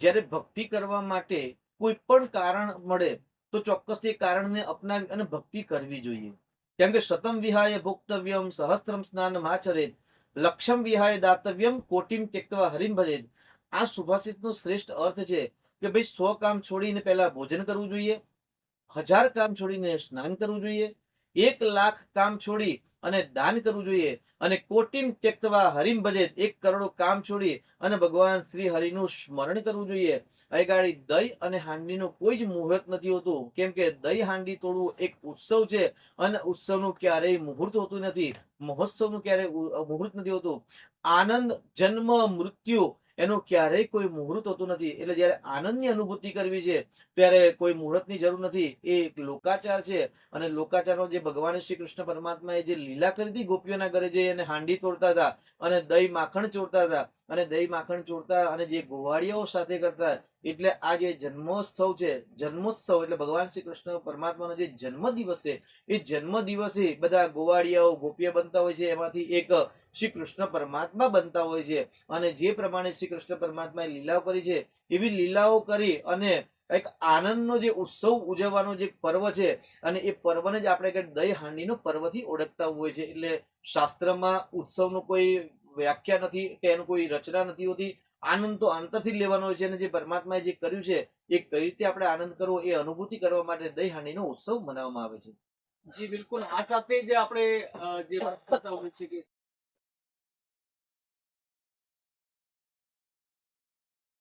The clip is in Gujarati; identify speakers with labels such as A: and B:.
A: જ્યારે ભક્તિ કરવા માટે કોઈ પણ કારણ મળે, તો ચોક્કસ તે કારણને અપનાવી અને ભક્તિ કરવી જોઈએ. કેમ કે શતમ વિહાય ભોક્તવ્યમ સહસ્ત્રમ સ્નાન માચરેત લક્ષમ વિહાય દાતવ્યમ કોટિમ ટેકવા હરિમ ભરેત. આ સુભાષિતનો શ્રેષ્ઠ અર્થ છે કે ભાઈ સો કામ છોડીને પહેલા ભોજન કરવું જોઈએ, હજાર કામ છોડીને સ્નાન કરવું જોઈએ એક લાખ કામ છોડી અને દાન કરવું જોઈએ અને કોટિન ત્યક્તવા હરિમ ભજે એક કરોડ કામ છોડી અને ભગવાન શ્રી હરિનું સ્મરણ કરવું જોઈએ. અગાડી દહીં અને હાંડીનું કોઈ જ મુહૂર્ત નથી હોતું. કેમ કે દહીં હાંડી તોડવું એક ઉત્સવ છે અને ઉત્સવનું ક્યારેય મુહૂર્ત હોતું નથી. મહોત્સવનું ક્યારેય મુહૂર્ત નથી હોતું. આનંદ, જન્મ, મૃત્યુ એનું ક્યારેય કોઈ મુહૂર્ત હોતું નથી. એટલે જ્યારે આનંદની અનુભૂતિ કરવી છે, ત્યારે કોઈ મુહૂર્તની જરૂર નથી. એ એક લોકાચાર છે. અને લોકાચારનો જે ભગવાન શ્રી કૃષ્ણ પરમાત્માએ જે લીલા કરી હતી ગોપીઓના ઘરે જઈ અને હાંડી તોડતા હતા અને દહીં માખણ ચોરતા હતા. અને દહીં માખણ ચોરતા અને જે ગોવાળિયાઓ સાથે કરતા એટલે આ જે જન્મોત્સવ છે, જન્મોત્સવ એટલે ભગવાન શ્રી કૃષ્ણ પરમાત્માનો જે જન્મ દિવસ છે, એ જન્મ દિવસે બધા ગોવાળિયાઓ, ગોપીઓ બનતા હોય છે. એમાંથી એક શ્રી કૃષ્ણ પરમાત્મા બનતા હોય છે. અને જે પ્રમાણે શ્રી કૃષ્ણ પરમાત્માએ લીલાઓ કરી છે, એવી લીલાઓ કરી અને એક આનંદનો જે ઉત્સવ ઉજવવાનો જે પર્વ છે, અને એ પર્વને જ આપણે કંઈક દહી હાંડીનો પર્વથી ઓળખતા હોય છે એટલે શાસ્ત્રમાં ઉત્સવનો કોઈ વ્યાખ્યા નથી કે એનું કોઈ રચના નથી હોતી. આનંદ તો અંતરથી લેવાનો હોય છે અને જે પરમાત્માએ જે કર્યું છે, એ કઈ રીતે આપણે આનંદ કરવો, એ અનુભૂતિ કરવા માટે દહી હાંડીનો ઉત્સવ મનાવવામાં આવે છે.
B: જી, બિલકુલ. આ સાથે જ આપણે જે હોય છે કે